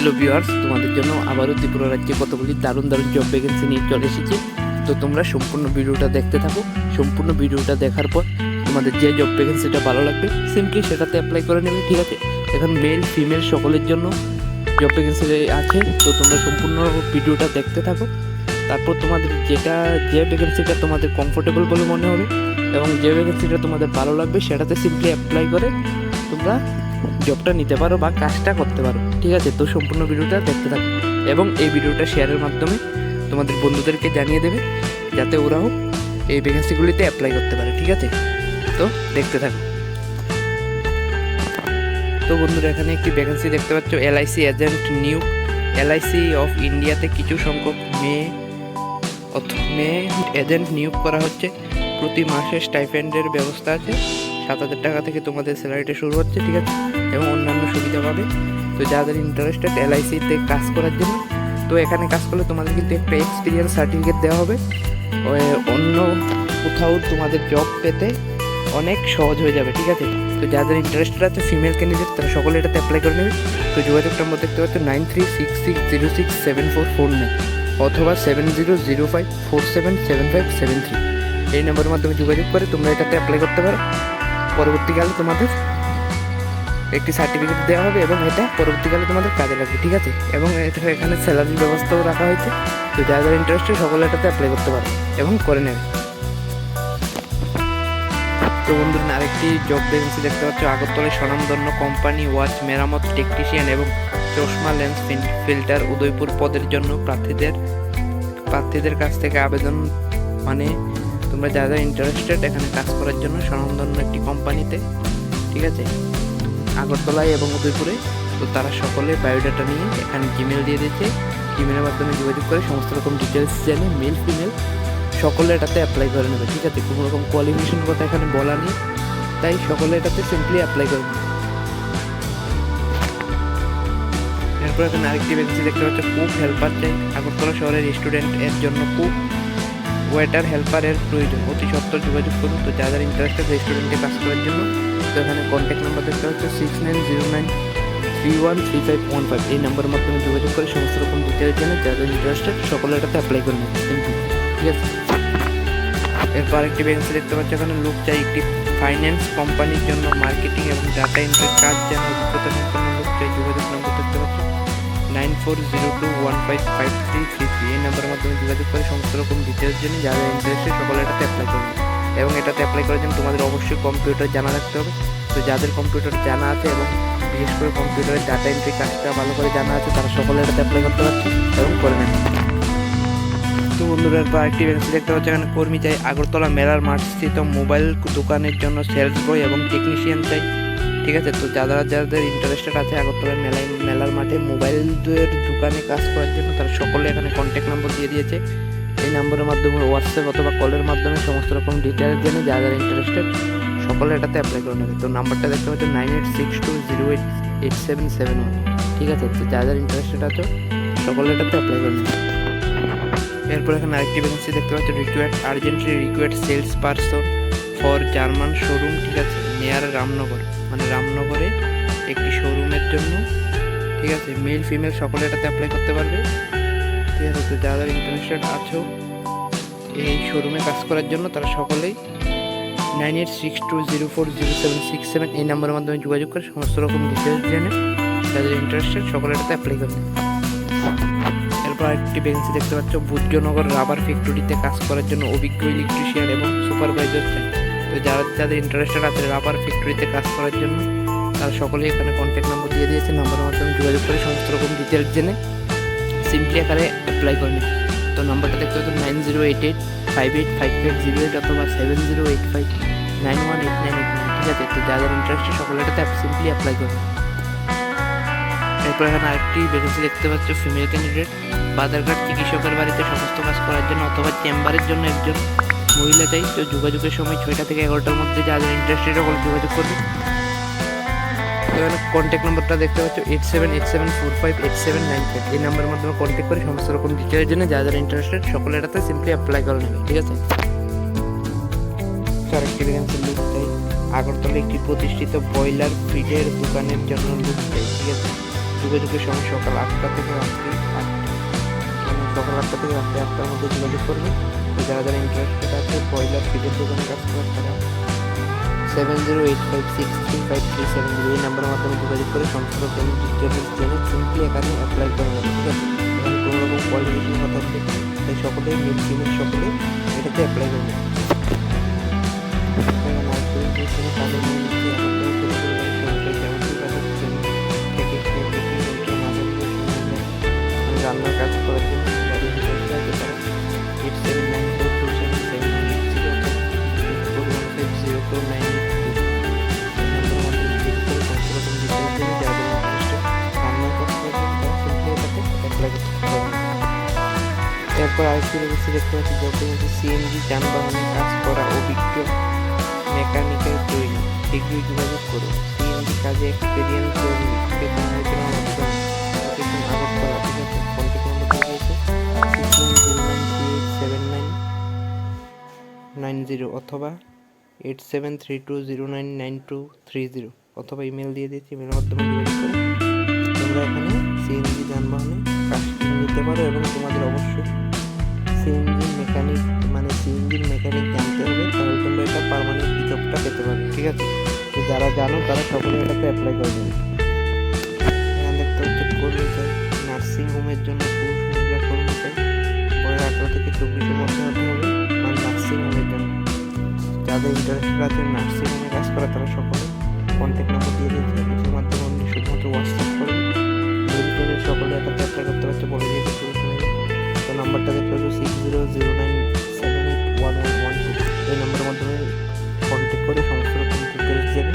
Hello viewers তোমাদের জন্য আবারও ত্রিপুরা রাজ্যে কতগুলি দারুণ দারুণ জব ভ্যাকেন্সি নিয়ে চলে এসেছি। তো তোমরা সম্পূর্ণ ভিডিওটা দেখতে থাকো। সম্পূর্ণ ভিডিওটা দেখার পর তোমাদের যে জব ভ্যাকেন্সিটা ভালো লাগবে সিম্পলি সেটাতে অ্যাপ্লাই করে নেবে, ঠিক আছে? এখন মেল ফিমেল সকলের জন্য জব ভ্যাকেন্সি আছে। তো তোমরা সম্পূর্ণ ভিডিওটা দেখতে থাকো। তারপর তোমাদের যেটা, যে ভ্যাকেন্সিটা তোমাদের কমফোর্টেবল বলে মনে হবে এবং যে ভ্যাকেন্সিটা তোমাদের ভালো লাগবে, সেটাতে সিম্পলি অ্যাপ্লাই করে তোমরা জবটা নিতে পারো বা কাজটা করতে পারো। ঠিক আছে? তো সম্পূর্ণ ভিডিওটা দেখতে থাকো। এবং এই ভিডিওটা শেয়ারের মাধ্যমে তোমাদের বন্ধুদেরকে জানিয়ে দেবে, যাতে ওরাও এই ভ্যাকেন্সিগুলিতে অ্যাপ্লাই করতে পারে। ঠিক আছে? তো দেখতে থাকো। তো বন্ধুরা, এখানে একটি ভ্যাকেন্সি দেখতে পাচ্ছ। LIC agent new LIC of ইন্ডিয়াতে কিছু সংখ্যক মেয়ে মেয়ে এজেন্ট নিয়োগ করা হচ্ছে। প্রতি মাসে স্টাইপেন্ডের ব্যবস্থা আছে। সাত হাজার টাকা থেকে তোমাদের স্যালারিটা শুরু হচ্ছে, ঠিক আছে? এবং অন্যান্য সুবিধা পাবে। তো যাদের ইন্টারেস্টেড এলআইসিতে কাজ করার জন্য, তো এখানে কাজ করলে তোমাদের কিন্তু একটা এক্সপিরিয়েন্স সার্টিফিকেট দেওয়া হবে। অন্য কোথাও তোমাদের জব পেতে অনেক সহজ হয়ে যাবে, ঠিক আছে? তো যাদের ইন্টারেস্টেড আছে ফিমেল ক্যান্ডিডেট তারা সকলে এটাতে অ্যাপ্লাই করে নেবে। তো যোগাযোগ নম্বর দেখতে পাচ্ছ nine three six six zero six seven four four nine অথবা seven zero zero five four seven seven five seven three এই নম্বরের মাধ্যমে যোগাযোগ করে তোমরা এটাতে অ্যাপ্লাই করতে পারো। পরবর্তীকালে তোমাদের একটি সার্টিফিকেট দেওয়া হবে এবং এটা পরবর্তীকালে তোমাদের কাজে লাগবে, ঠিক আছে? এবং এটা এখানে স্যালারির ব্যবস্থাও রাখা হয়েছে, তো যারা যারা ইন্টারেস্টেড সকলে এটাতে অ্যাপ্লাই করতে পারো এবং করে নেবে। তো বন্ধুরা, আরেকটি জব ভ্যাকেন্সি দেখতে পাচ্ছ, আগরতলায় স্বনামধন্য কোম্পানি ওয়াচ মেরামত টেকনিশিয়ান এবং চশমা লেন্স ফিল্টার উদয়পুর পদের জন্য প্রার্থীদের প্রার্থীদের কাছ থেকে আবেদন মানে তোমরা যারা ইন্টারেস্টেড এখানে কাজ করার জন্য স্বনামধন্য একটি কোম্পানিতে ঠিক আছে? আগরতলায় এবং উদয়পুরে। তো তারা সকলে বায়োডাটা নিয়ে এখানে জিমেল দিয়ে দিয়েছে। জিমেলের মাধ্যমে যোগাযোগ করে সমস্ত রকম ডিটেলস জেনে মেল ফিমেল সকলে এটাতে অ্যাপ্লাই করে নেবে, ঠিক আছে? কোনো রকম কোয়ালিফিকেশন কথা এখানে বলা নেই। তাই সকলে এটাতে সিম্পলি অ্যাপ্লাই করে নেবে। এরপর এখানে আরেকটি ভ্যাকেন্সি দেখতে পাচ্ছ খুব হেল্পার চাই আগরতলা শহরের স্টুডেন্ট এর জন্য কুক ওয়েটার হেল্পারের প্রয়োজন। অতি সত্তর যোগাযোগ করুন। তো যাদের ইন্টারেস্টেড রেস্টুরেন্টে কাজ করার জন্য। তো এখানে কন্ট্যাক্ট নাম্বার দেখতে পাচ্ছ six nine zero nine three one three five one five এই নাম্বারের মাধ্যমে যোগাযোগ করে সমস্ত রকম ডিটেলস জেনে যাদের ইন্টারেস্টেড সকলে এটাতে অ্যাপ্লাই করে নেবে সিম্পল ঠিক আছে? এরপর আরেকটি ভ্যাকেন্সি দেখতে পাচ্ছি, এখানে লোক চাই একটি ফাইন্যান্স কোম্পানির জন্য মার্কেটিং এবং ডাটা এন্ট্রির কাজ যেন অভিজ্ঞতা সম্পন্ন লোক চাই। যোগাযোগ নম্বর দেখতে পাচ্ছ। Nine four zero two one five five three three three এই নাম্বারের মাধ্যমে যোগাযোগ করে সমস্ত রকম ডিটেলস জন্য যারা ইন্টারেস্টেড সকলে এটাতে অ্যাপ্লাই করবে এবং এটাতে অ্যাপ্লাই করার জন্য তোমাদের অবশ্যই কম্পিউটার জানা রাখতে হবে। তো যাদের কম্পিউটার জানা আছে এবং বিশেষ করে কম্পিউটারের ডাটা এন্ট্রি কাজটা ভালো করে জানা আছে, তারা সকলে এটাতে অ্যাপ্লাই করতে পারছে এবং করে নেবে। তো বন্ধুরা আরেকটি ভ্যাকেন্সি দেখতে পাচ্ছি এখানে কর্মী চাই আগরতলা মেলার মাঠ স্থিত মোবাইল দোকানের জন্য সেলস বয় এবং টেকনিশিয়ান চাই। ঠিক আছে, তো যারা যাদের ইন্টারেস্টেড আছে আগরতলা মেলায়, মেলার মাঠে মোবাইলের দোকানে কাজ করার জন্য, তারা সকলে এখানে কন্ট্যাক্ট নম্বর দিয়ে দিয়েছে। এই নম্বরের মাধ্যমে হোয়াটসঅ্যাপ অথবা কলের মাধ্যমে সমস্ত রকম ডিটেলস জেনে যারা যারা ইন্টারেস্টেড সকলে এটাতে অ্যাপ্লাই করে নেবে। তো নাম্বারটা দেখতে পাচ্ছ nine eight six two zero eight eight seven seven one ঠিক আছে, তো যারা যারা ইন্টারেস্টেড আছে, সকলে এটাতে অ্যাপ্লাই করে নেবে। এরপর এখানে আরেকটি ভ্যাকেন্সি দেখতে পাচ্ছ required urgently required sales person for German showroom ঠিক আছে নিয়ার রামনগর। মানে রামনগরে একটি শোরুমের জন্য, ঠিক আছে? মেল ফিমেল সকলে এটাতে অ্যাপ্লাই করতে পারবে। ঠিক আছে? তো যারা ইন্টারেস্টেড আছো এই শোরুমে কাজ করার জন্য, তারা সকলেই nine eight six two zero four zero seven six seven এই নাম্বারের মাধ্যমে যোগাযোগ করে সমস্ত রকম ডিটেলস জেনে যাদের ইন্টারেস্টেড সকলে এটাতে অ্যাপ্লাই করবে। এরপর আরেকটি ভ্যাকেন্সি দেখতে পাচ্ছ ভূজ্যনগর রাবার ফ্যাক্টরিতে কাজ করার জন্য অভিজ্ঞ ইলেকট্রিশিয়ান এবং সুপারভাইজার চাই তো যারা যাদের ইন্টারেস্টেড আছে রাবার ফ্যাক্টরিতে কাজ করার জন্য, তারা সকলেই এখানে কন্ট্যাক্ট নাম্বার দিয়ে দিয়েছে নাম্বারের মাধ্যমে যোগাযোগ করে সমস্ত রকম ডিটেলস জেনে সিম্পলি এখানে অ্যাপ্লাই করে তো নাম্বারটা দেখতে পাচ্ছ nine zero eight eight five eight five eight zero eight অথবা seven zero eight five nine one eight nine eight nine ঠিক আছে? তো যাদের ইন্টারেস্টেড সকলে এটাতে সিম্পলি অ্যাপ্লাই করবে এরপর এখানে আরেকটি ভ্যাকেন্সি দেখতে পাচ্ছ ফিমেল ক্যান্ডিডেট বাজারঘাট চিকিৎসকের বাড়িতে সমস্ত কাজ করার জন্য অথবা চেম্বারের জন্য একজন মহিলা চাই তো যোগাযোগের সময় ছয়টা থেকে এগারোটার মধ্যে যাদের ইন্টারেস্টেড সকলে যোগাযোগ করবে। এখানে কন্ট্যাক্ট নম্বরটা দেখতে পাচ্ছ eight seven eight seven four five eight seven nine five এই নাম্বারের মাধ্যমে কন্ট্যাক্ট করে সমস্ত রকম ডিটেলের জন্য যারা যারা ইন্টারেস্টেড সকলে এটাতে সিম্পলি অ্যাপ্লাই করে নেবে ঠিক আছে? আরেকটি ভ্যাকেন্সি লুক চাই আগরতলা একটি প্রতিষ্ঠিত ব্রয়লার ফ্রিজের দোকানের জন্য লুক চাই ঠিক আছে? যোগাযোগের সময় সকাল আটটা থেকে রাত্রি আটটা সকাল আটটা থেকে রাত্রি আটটার মধ্যে যোগাযোগ করবে। তো যারা যারা ইন্টারেস্টেড আছে ব্রয়লার ফিডের দোকানে কাজ করার তারা seven zero eight five six three five three seven zero এই নাম্বারের মাধ্যমে যোগাযোগ করে সমস্ত রকম ডিটেলস জেনে সিম্পলি এখানে অ্যাপ্লাই করে নেবে, ঠিক আছে? এখানে কোনো রকম কোয়ালিফিকেশন কথা উল্লেখ তাই সকলে মেল ফিমেল সকলে এটাতে অ্যাপ্লাই করবে এখানে রয়েছে দেখতে পাচ্ছি যাতে হচ্ছে সিএনজি যানবাহনে কাজ করা অভিজ্ঞ মেকানিক্যাল তৈরি। শীঘ্রই যোগাযোগ করুন সিএনজি কাজে experience seven nine nine zero অথবা eight seven three two zero nine nine two three zero অথবা ইমেল দিয়ে দিয়েছি। ইমেলের মাধ্যমে তোমরা এখানে সিএনজি যানবাহনে কাজটি নিতে পারো এবং তোমাদের অবশ্যই সিএনজি মেকানিক মানে সিএনজির মেকানিক জানতে হবে, তাহলে তোমরা এটা পারমানেন্ট জবটা পেতে পারবে, ঠিক আছে? তো যারা জানো, তারা সকলে এটাতে অ্যাপ্লাই করে দেবে এখানে দেখতে হচ্ছে কর্মী নার্সিং হোমের জন্য পুরুষ মহিলা কর্মী বয়স আঠারো থেকে চব্বিশের মধ্যে হতে হবে আর নার্সিং হোমের জন্য। যাদের ইন্টারেস্টেড আছে নার্সিং হোমে কাজ করা তারা সকলে কন্ট্যাক্ট নম্বর দিয়ে দিয়েছে এটির মাধ্যমে আপনি শুধুমাত্র হোয়াটসঅ্যাপ করবেন। সকলে এটাতে অ্যাপ্লাই করতে পারছে, বলে দিয়েছে। নাম্বারটা দেখতে পাচ্ছ six zero zero nine seven eight one one one two এই নাম্বারের মাধ্যমে কন্ট্যাক্ট করে সমস্ত রকম ডিটেলস জেনে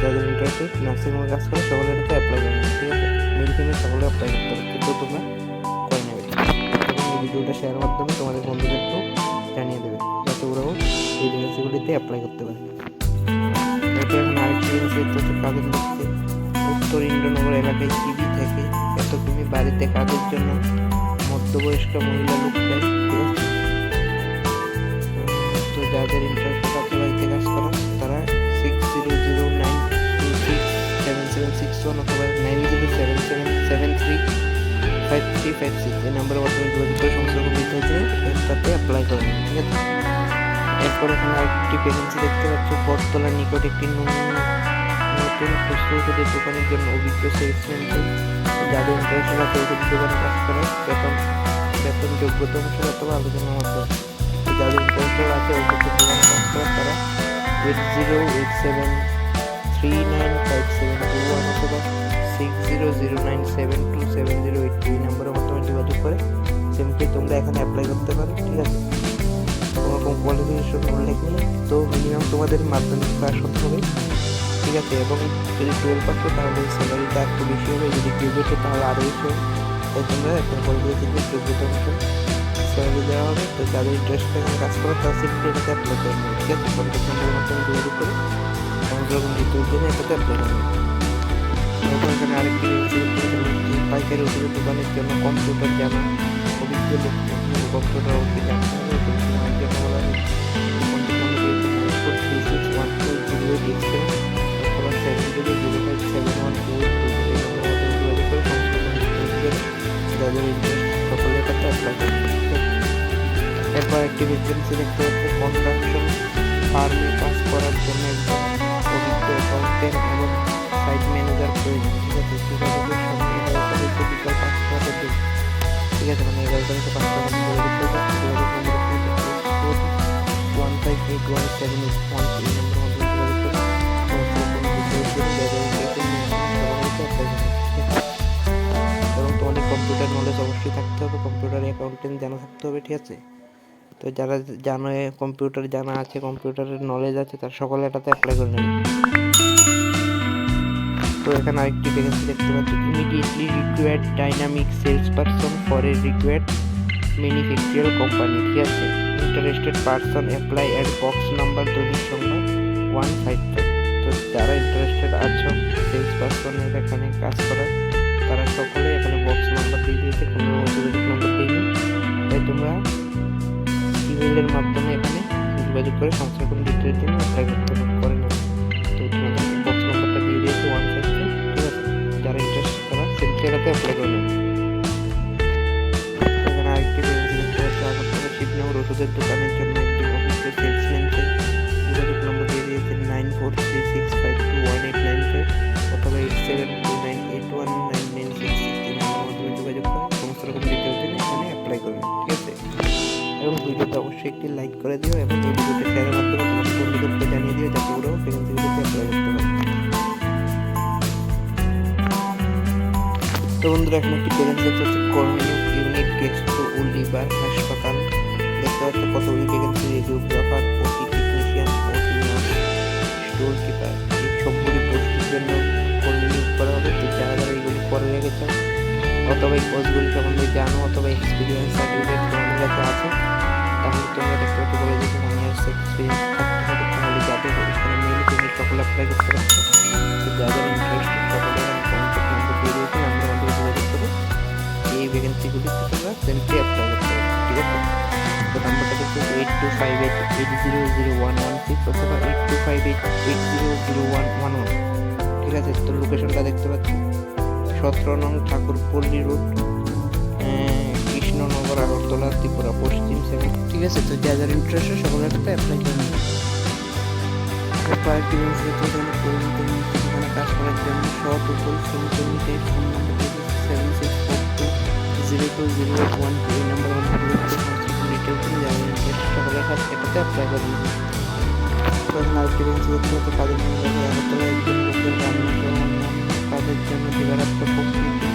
যাদের ইন্টারেস্টেড নার্সিং হোমে কাজ করে সকলে এটাতে অ্যাপ্লাই করবে ঠিক আছে? মেল ফিমেল সকলে অ্যাপ্লাই করতে হবে, কিন্তু তোমরা করে নেবে। এবং এই ভিডিওটা শেয়ার মাধ্যমে তোমাদের বন্ধুদেরকেও জানিয়ে দেবে, যাতে ওরাও এই ভ্যাকেন্সিগুলিতে অ্যাপ্লাই করতে পারে। এরপর এখন উত্তর ইন্দ্রনগর এলাকায় টিভি থেকে এত তুমি বাড়িতে কাজের জন্য মধ্যবয়স্ক মহিলা লোক চাই ঠিক আছে উম, তো যাদের ইন্টারেস্ট আছে বাড়িতে কাজ করা তারা six zero zero nine two six seven seven six one অথবা nine zero seven seven seven three five three five six এই নাম্বারের মাধ্যমে যোগাযোগ করে সমস্ত রকম এটাতে অ্যাপ্লাই করবেন ঠিক আছে? এরপর এখানে আরেকটি দেখতে পাচ্ছ বটতলার নিকট একটি নতুন দোকানের জন্য অভিজ্ঞ যাদের ওষুধ দোকানে কাজ করার বেতন বেতন যোগ্যতা অনুসারে অথবা আলোচনার মাধ্যমে তো যাদের ইন্টারেস্টেড আছে করার তারা eight zero eight seven three nine five seven two one অথবা six zero zero nine seven two seven zero eight এই নাম্বারের মাধ্যমে যোগাযোগ করে। সিম্পলি তোমরা এখানে অ্যাপ্লাই করতে পারো, ঠিক আছে? কোনো রকম কোয়ালিফিকেশন উল্লেখ নেই। তো মিনিমাম তোমাদের মাধ্যমিক পাস হতে হবে, ঠিক আছে? এবং যদি টুয়েলভ পাস তাহলে স্যালারিটা একটু বেশি হবে। যদি গ্রাজুয়েট তাহলে আরও বেশি হবে। তাই তোমরা একটা বলে থেকে যোগ্যতা অনুসারে স্যালারি দেওয়া হবে তো যাদের ইন্টারেস্ট এখানে কাজ করো তারা সিম্পলি এটাতে অ্যাপ্লাই করে নেবে, ঠিক আছে? কন্ট্যাক্ট নাম্বারের মাধ্যমে যোগাযোগ করে সমস্ত রকম ডিটেলস জেনে অ্যাপ্লাই করে নেবে তারপর এখানে আরেকটি পাইকারি ওষুধের দোকানের জন্য কম্পিউটার জানা অভিজ্ঞ লোক কম্পিউটার অবশ্যই জানতে হবে জন্য ওয়ান টু টু যাদের ইন্টারেস্ট সকলে এটাতে অ্যাপ্লাই করবে এরপর একটি ভ্যাকেন্সি দেখতে হচ্ছে কনস্ট্রাকশন ফার্মে কাজ করার জন্য একজন এবং সাইট ম্যানেজার প্রয়োজন। ঠিক আছে মানে এগারো তারিখে পাঁচটা হবে যোগাযোগ করবে যোগাযোগ number one five eight one seven eight one মাধ্যমে যোগাযোগ করে কম্পিউটার নলেজ অবশ্যই থাকতে হবে কম্পিউটার অ্যাকাউন্টেন্ট জানা থাকতে হবে, ঠিক আছে? তো যারা জানো কম্পিউটার জানা আছে কম্পিউটারের নলেজ আছে, তারা সকলে এটাতে অ্যাপ্লাই করে নেবে। তো এখানে আরেকটি ভ্যাকেন্সি দেখতে পাচ্ছি। Immediately required dynamic sales person for a required manufacturer company ঠিক আছে? Interested person apply at box number দৈনিক সংখ্যা ওয়ান ফাইভ তো যারা ইন্টারেস্টেড আছো সেলস পারসনের এখানে কাজ করার, তারা সকলে দিয়েছে কোনো যোগাযোগ নাম্বার দিইনি তাই তোমরা ইমেলের মাধ্যমে এখানে যোগাযোগ করে সমস্ত রকম ডিটেলস জন্য অ্যাপ্লাই করতে করে নেবে। তো তোমাদের বক্স নাম্বারটা দিয়ে দিয়েছে ওয়ান ফাইভ ঠিক আছে? যারা ইন্টারেস্ট তারা এটাতে অ্যাপ্লাই করে ওষুধের দোকানের জন্য একজন অভিজ্ঞ সেলসম্যানকে যোগাযোগ নম্বর দিয়ে দিয়েছেন nine four three six five two one eight nine five অথবা eight seven two nine eight one এবং ভিডিওতে অবশ্যই একটি লাইক করে দিও এবং এই ভিডিওতে শেয়ারের মাধ্যমে তোমার বন্ধুদেরকে জানিয়ে দিও যাতে ওরাও ভ্যাকেন্সিগুলোতে অ্যাপ্লাই করতে পারে। তো বন্ধুরা, এখানে একটি দেখতে পাচ্ছি। কর্মীয় ইউনিট গেস্ট টু উলিবার হাসপাতাল। দেখতে পাচ্ছি কতগুলি vacancy radiographer OT technician OT store keeper এই সবগুলি পোস্টের জন্য কর্মী নিয়োগ করা হবে। তো যারা যারা এইগুলি করে রেখেছেন, অথবা এই কোর্সগুলি সম্বন্ধে জানো, অথবা এক্সপিরিয়েন্স সার্টিফিকেট তোমাদের কাছে আছে অ্যাপ্লাই করতে পারছ তো যাদের ইন্টারেস্টেড সকলে এই ভ্যাকেন্সিগুলিতে তোমরা সেন্ট্রি অ্যাপ্লাই করতে পারো ঠিক আছে তো নাম্বারটা দেখতে eight two five eight eight zero zero one one six অথবা eight two five eight eight zero zero one one one ঠিক আছে তো লোকেশনটা দেখতে পাচ্ছ সতেরো নং ঠাকুরপল্লী রোড কৃষ্ণনগর আগরতলা ত্রিপুরা পশ্চিম সেভেন ঠিক আছে তো যা যার ইন্টারেস্ট সকলের সাথে অ্যাপ্লাই করে নেবে এরপর আরেকটি সেখানে কাজ করার জন্য পরিশ্রমী phone number seven six four two zero two zero one two এই নাম্বার ডিটেলস যারা ইন্টারেস্ট সকলের সাথে এটাতে অ্যাপ্লাই করে নেবে। তখন আরেকটি দেখতে হচ্ছে কাজের জন্য আগরতলা একজন লোকের অন্যান্য কাজের জন্য দিবারাত্র প্রকৃতি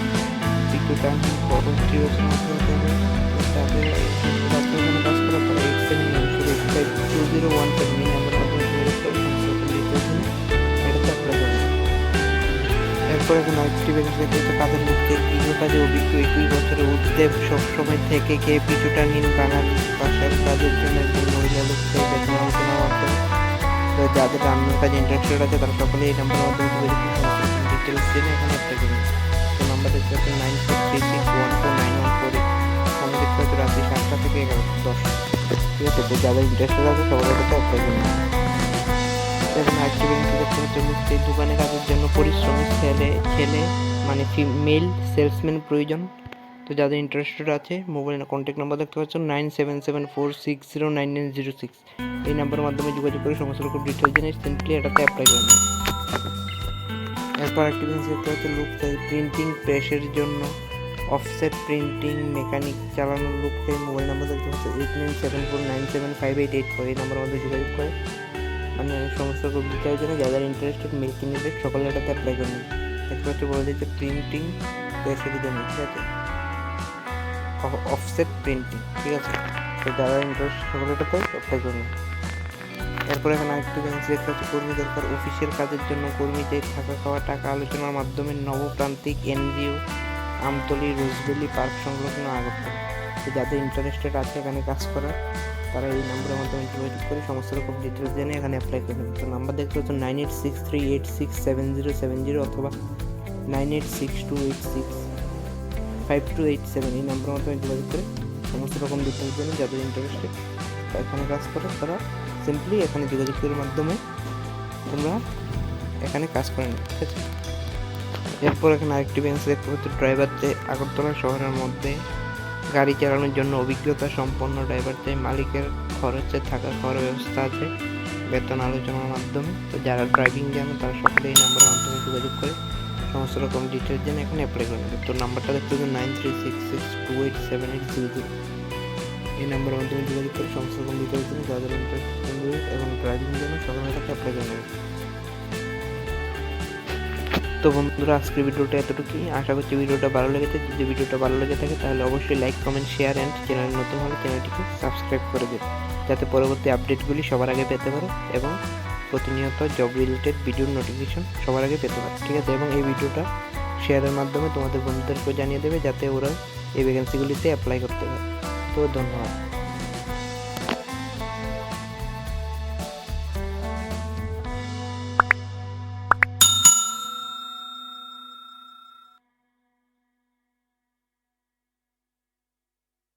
বিদ্যুতান পরবর্তী রচনা করতে হবে তাদের রাত্রে কোনো কাজ করার পরে eight seven nine eight five two zero one seven এরপর কাজের মধ্যে গৃহ কাজে অভিজ্ঞ একুশ বছরের উদ্দেব সবসময় থেকে কে পিছুটা নিন বাঙালি ভাষার কাজের জন্য একজন মহিলা লোককে বেতন যাদের রান্নার কাজে ইন্টারেস্টেড আছে তারা সকলে এই নাম্বারের মাধ্যমে যোগাযোগ ডিটেলস জেনে এখানে অ্যাপ্লাই করুন তো নাম্বার দেখতে হচ্ছে nine four three six one four nine one four phone দেখতে হচ্ছে রাত্রি সাতটা থেকে এগারোটা দশ ঠিক আছে তো যাদের ইন্টারেস্টেড আছে সবাই এটাতে অ্যাপ্লাই করুন আরেকটি ভ্যাকেন্সি দেখতে হচ্ছে মিস্ত্রি দোকানে কাজের জন্য পরিশ্রমী ছেলে ছেলে মানে ফিমেল সেলসম্যান প্রয়োজন। তো যাদের ইন্টারেস্টেড আছে মোবাইল কন্ট্যাক্ট নাম্বার দেখতে পাচ্ছ nine seven seven four six zero nine nine zero six এই নাম্বারের মাধ্যমে যোগাযোগ করে সমস্ত রকম ডিটেলস জেনে সিম্পলি এটাতে অ্যাপ্লাই করে এরপর একটি জিনিস দেখতে হচ্ছে লুক চাই প্রিন্টিং প্রেসের জন্য। অফসেট প্রিন্টিং মেকানিক চালানোর লুক চাই মোবাইল নাম্বার দেখতে হচ্ছে eight nine seven four nine seven five eight eight four এই নাম্বারের মধ্যে যোগাযোগ করে। মানে সমস্ত রকম ডিটেলস জেনে যাদের ইন্টারেস্টেড মেকিং নিডেড সকলে এটাতে অ্যাপ্লাই করে নেবে দেখতে বলে দিচ্ছে প্রিন্টিং প্রেসের জন্য ঠিক আছে? অফসেট প্রিন্টিং ঠিক আছে? তো যারা ইন্টারেস্ট সকলে এটাতে অ্যাপ্লাই করে নেবে এরপর এখানে আরেকটি ভ্যাকেন্সি দেখতে হচ্ছে কর্মী দরকার। অফিসের কাজের জন্য কর্মীদের থাকা খাওয়া টাকা আলোচনার মাধ্যমে নবপ্রান্তিক এনজিও, আমতলি রোজবেলি পার্ক সংলগ্ন আগরতলা। তো যাদের ইন্টারেস্টেড আছে এখানে কাজ করার। তারা এই নাম্বারের মাধ্যমে যোগাযোগ করে সমস্ত রকম ডিটেলস জেনে এখানে অ্যাপ্লাই করবেন তো নাম্বার দেখতে হচ্ছে nine eight six three eight six seven zero seven zero অথবা nine eight six two eight six five two eight seven এই নাম্বারের মাধ্যমে যোগাযোগ করে সমস্ত রকম ডিটেলস জেনে যাদের ইন্টারেস্টেড এখানে কাজ করে, তারা সিম্পলি এখানে যোগাযোগের মাধ্যমে তোমরা এখানে কাজ করে নেবে, ঠিক আছে? এরপর এখানে আরেকটি ভ্যাকেন্সি দেখতে পাচ্ছি ড্রাইভার চাই আগরতলা শহরের মধ্যে গাড়ি চালানোর জন্য অভিজ্ঞতা সম্পন্ন ড্রাইভার চাই মালিকের খরচে থাকা খাওয়ার ব্যবস্থা আছে বেতন আলোচনার মাধ্যমে। তো যারা ড্রাইভিং জানে, তারা সকলে এই নাম্বারের মাধ্যমে যোগাযোগ করে সমস্ত রকম ডিটেলস জেনে এখানে অ্যাপ্লাই করে নেবে। তো নাম্বারটা দেখতে হবে nine three six six two eight seven eight zero zero এই নাম্বারের মাধ্যমে যোগাযোগ করে সমস্ত রকম ডিটেলস জেনে যাদের ইন্টারেস্ট এবং ড্রাইভিং জন্য সকলে এটাকে অ্যাপ্লাই করে নেবে। তো বন্ধুরা, আজকের ভিডিওটা এতটুকুই। আশা করছি ভিডিওটা ভালো লেগেছে। যদি ভিডিওটা ভালো লেগে থাকে, তাহলে অবশ্যই like comment share and channel নতুন হলে চ্যানেলটিকে সাবস্ক্রাইব করে দেবে যাতে পরবর্তী আপডেটগুলি সবার আগে পেতে পারো এবং প্রতিনিয়ত জব রিলেটেড ভিডিওর নোটিফিকেশন সবার আগে পেতে পারো। ঠিক আছে? এবং এই ভিডিওটা শেয়ারের মাধ্যমে তোমাদের বন্ধুদেরকেও জানিয়ে দেবে, যাতে ওরা এই ভ্যাকেন্সিগুলিতে অ্যাপ্লাই করতে পারে। তো ধন্যবাদ।